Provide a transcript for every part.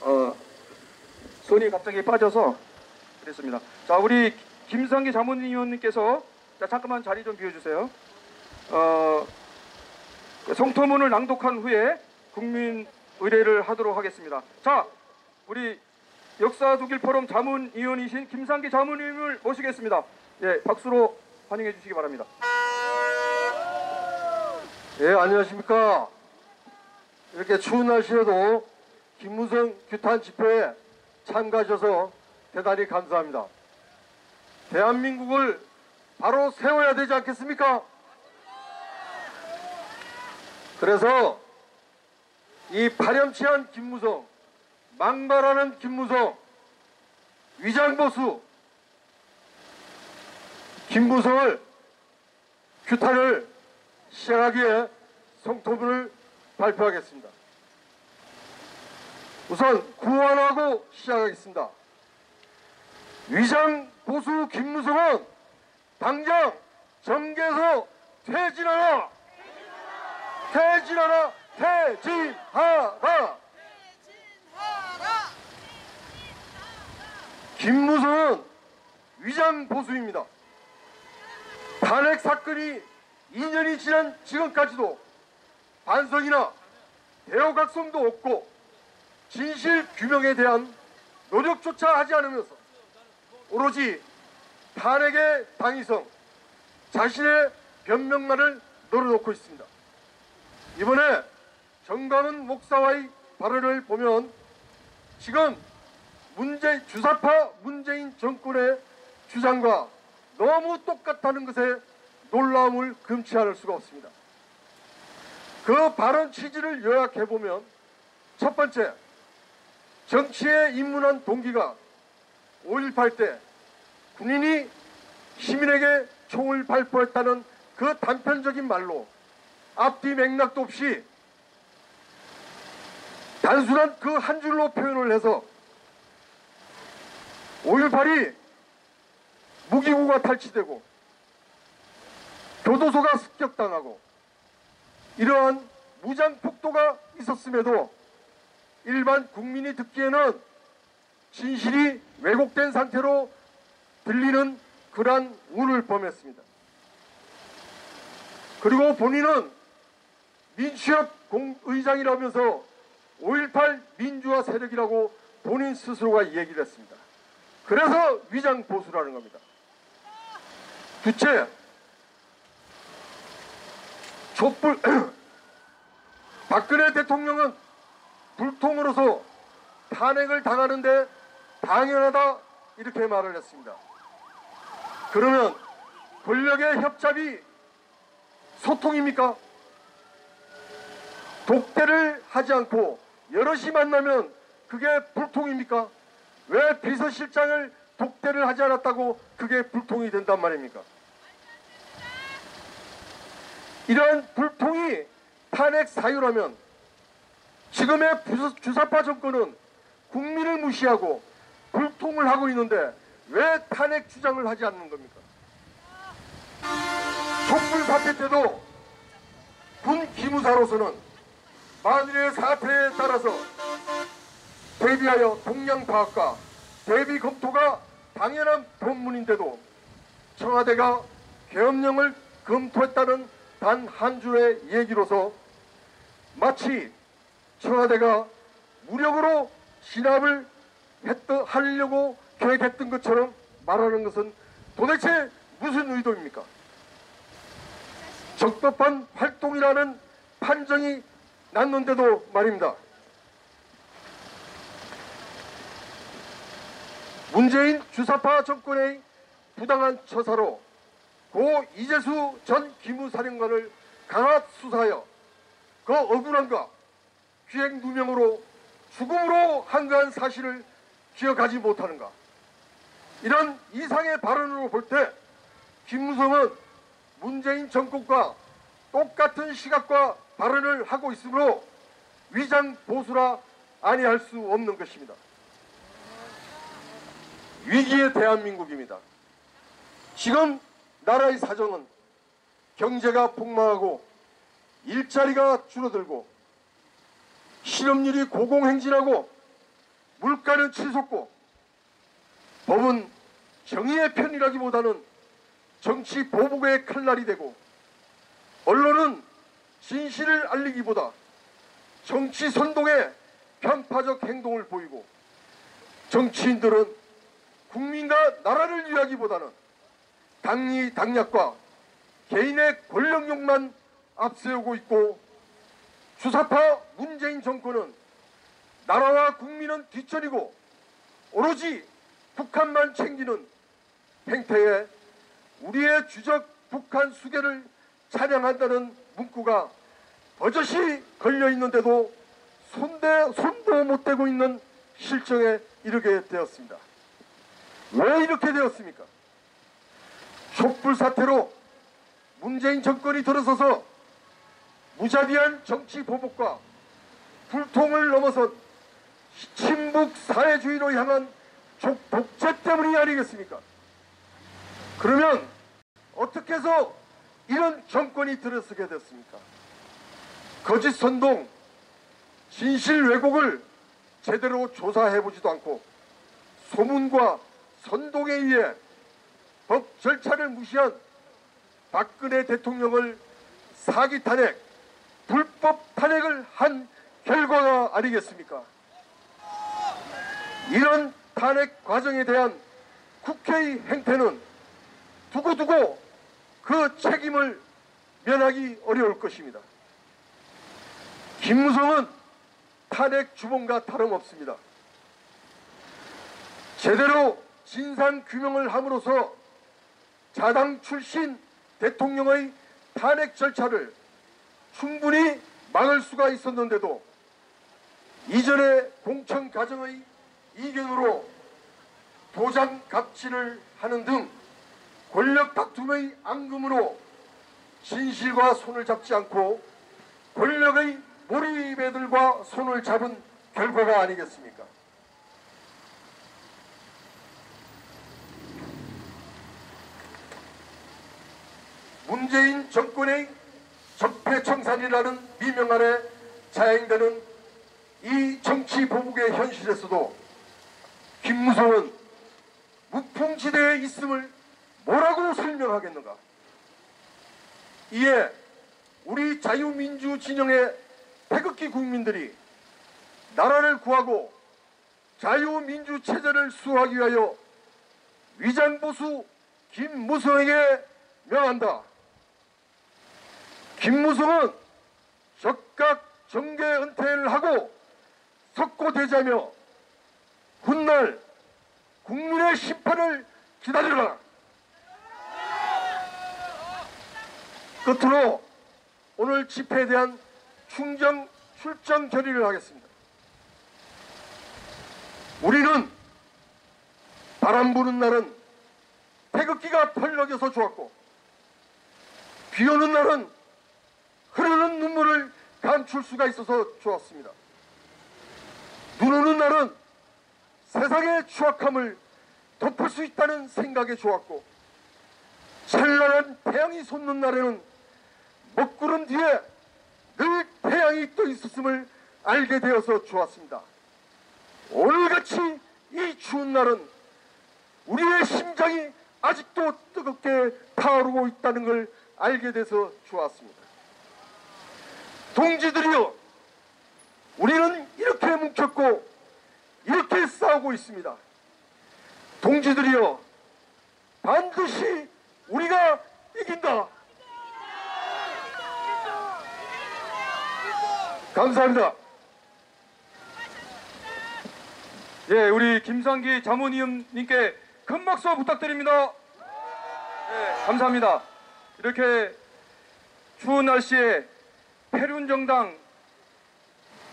어, 손이 갑자기 빠져서 그랬습니다. 자, 우리 김상기 자문위원님께서 자, 잠깐만 자리 좀 비워주세요. 어, 성토문을 낭독한 후에 국민 의례를 하도록 하겠습니다. 자, 우리 역사 독일 포럼 자문위원이신 김상기 자문위원을 모시겠습니다. 예, 박수로 환영해 주시기 바랍니다. 예, 안녕하십니까. 이렇게 추운 날씨에도 김무성 규탄 집회에 참가하셔서 대단히 감사합니다. 대한민국을 바로 세워야 되지 않겠습니까? 그래서 이 파렴치한 김무성, 망발하는 김무성, 위장보수, 김무성을 규탄을 시작하기에 성토문을 발표하겠습니다. 우선 구원하고 시작하겠습니다. 위장 보수 김무성은 당장 정계에서 퇴진하라! 퇴진하라! 퇴진하라! 김무성은 위장 보수입니다. 탄핵 사건이 2년이 지난 지금까지도 반성이나 대우각성도 없고 진실 규명에 대한 노력조차 하지 않으면서 오로지 탄핵의 당위성, 자신의 변명만을 늘어놓고 있습니다. 이번에 정광훈 목사와의 발언을 보면 지금 문재 주사파 문재인 정권의 주장과 너무 똑같다는 것에 놀라움을 금치 않을 수가 없습니다. 그 발언 취지를 요약해 보면 첫 번째 정치에 입문한 동기가 5.18 때 군인이 시민에게 총을 발포했다는 그 단편적인 말로 앞뒤 맥락도 없이 단순한 그 한 줄로 표현을 해서 5.18이 무기고가 탈취되고 교도소가 습격당하고 이러한 무장 폭도가 있었음에도 일반 국민이 듣기에는 진실이 왜곡된 상태로 들리는 그러한 운을 범했습니다. 그리고 본인은 민주협 의장이라면서 5.18 민주화 세력이라고 본인 스스로가 얘기를 했습니다. 그래서 위장 보수라는 겁니다. 둘째, 촛불 박근혜 대통령은 불통으로서 탄핵을 당하는데 당연하다 이렇게 말을 했습니다. 그러면 권력의 협잡이 소통입니까? 독대를 하지 않고 여럿이 만나면 그게 불통입니까? 왜 비서실장을 독대를 하지 않았다고 그게 불통이 된단 말입니까? 이러한 불통이 탄핵 사유라면 지금의 주사파 정권은 국민을 무시하고 불통을 하고 있는데 왜 탄핵 주장을 하지 않는 겁니까? 촛불 사태 때도 군 기무사로서는 만일의 사태에 따라서 대비하여 동양 파악과 대비 검토가 당연한 본문인데도 청와대가 계엄령을 검토했다는 단 한 줄의 얘기로서 마치 청와대가 무력으로 진압을 했던, 하려고 계획했던 것처럼 말하는 것은 도대체 무슨 의도입니까? 적법한 활동이라는 판정이 났는데도 말입니다. 문재인 주사파 정권의 부당한 처사로 고 이재수 전 기무사령관을 강압 수사하여 그 억울함과 기행 누명으로 죽음으로 한가한 사실을 기억하지 못하는가 이런 이상의 발언으로 볼 때 김무성은 문재인 정권과 똑같은 시각과 발언을 하고 있으므로 위장 보수라 아니할 수 없는 것입니다. 위기의 대한민국입니다. 지금 나라의 사정은 경제가 폭망하고 일자리가 줄어들고 실업률이 고공행진하고 물가는 치솟고 법은 정의의 편이라기보다는 정치 보복의 칼날이 되고 언론은 진실을 알리기보다 정치 선동의 편파적 행동을 보이고 정치인들은 국민과 나라를 위하기보다는 당리 당략과 개인의 권력욕만 앞세우고 있고 주사파 문재인 정권은 나라와 국민은 뒷전이고 오로지 북한만 챙기는 행태에 우리의 주적 북한 수계를 찬양한다는 문구가 버젓이 걸려 있는데도 손대, 손도 못 대고 있는 실정에 이르게 되었습니다. 왜 이렇게 되었습니까? 촛불 사태로 문재인 정권이 들어서서 무자비한 정치 보복과 불통을 넘어선 친북 사회주의로 향한 족- 독재 때문이 아니겠습니까? 그러면 어떻게 해서 이런 정권이 들어서게 됐습니까? 거짓 선동, 진실 왜곡을 제대로 조사해보지도 않고 소문과 선동에 의해 법 절차를 무시한 박근혜 대통령을 사기 탄핵, 불법 탄핵을 한 결과가 아니겠습니까? 이런 탄핵 과정에 대한 국회의 행태는 두고두고 그 책임을 면하기 어려울 것입니다. 김무성은 탄핵 주범과 다름없습니다. 제대로 진상 규명을 함으로써 자당 출신 대통령의 탄핵 절차를 충분히 막을 수가 있었는데도 이전의 공천 과정의 이견으로 도장 갑질을 하는 등 권력 다툼의 앙금으로 진실과 손을 잡지 않고 권력의 몰입애들과 손을 잡은 결과가 아니겠습니까? 문재인 정권의 적폐청산이라는 미명 아래 자행되는 이 정치 보복의 현실에서도 김무성은 무풍지대에 있음을 뭐라고 설명하겠는가? 이에 우리 자유민주 진영의 태극기 국민들이 나라를 구하고 자유민주 체제를 수호하기 위하여 위장보수 김무성에게 명한다. 김무성은 적각 정계 은퇴를 하고 석고되자며 훗날 국민의 심판을 기다려라. 끝으로 오늘 집회에 대한 충정 출정 결의를 하겠습니다. 우리는 바람 부는 날은 태극기가 펄럭여서 좋았고 비 오는 날은 흐르는 눈물을 감출 수가 있어서 좋았습니다. 눈 오는 날은 세상의 추악함을 덮을 수 있다는 생각에 좋았고 찬란한 태양이 솟는 날에는 먹구름 뒤에 늘 태양이 떠 있었음을 알게 되어서 좋았습니다. 오늘같이 이 추운 날은 우리의 심장이 아직도 뜨겁게 타오르고 있다는 걸 알게 돼서 좋았습니다. 동지들이여, 우리는 이렇게 뭉쳤고 이렇게 싸우고 있습니다. 동지들이여, 반드시 우리가 이긴다. 감사합니다. 예, 우리 김상기 자문위원님께 큰 박수 부탁드립니다. 예, 감사합니다. 이렇게 추운 날씨에 패륜 정당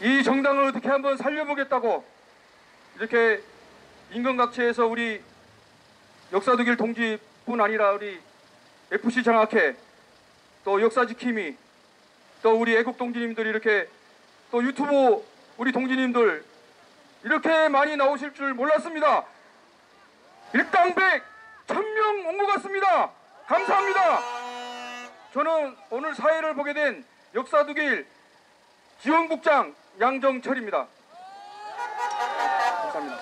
이 정당을 어떻게 한번 살려보겠다고 이렇게 인근각체에서 우리 역사두길 동지뿐 아니라 우리 FC 장학회 또 역사지킴이 또 우리 애국 동지님들이 이렇게 또 유튜브 우리 동지님들 이렇게 많이 나오실 줄 몰랐습니다. 일당백 천명 온 것 같습니다. 감사합니다. 저는 오늘 사회를 보게 된 역사두길 지원국장 양정철입니다. 감사합니다.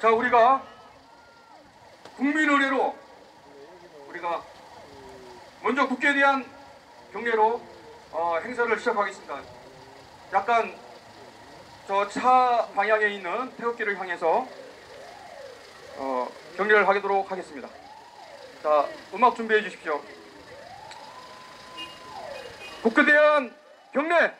자, 우리가 국민 의례로 우리가 먼저 국회에 대한 경례로 어, 행사를 시작하겠습니다. 약간 저 차 방향에 있는 태극기를 향해서 어, 경례를 하도록 하겠습니다. 자, 음악 준비해 주십시오. 국회에 대한 경례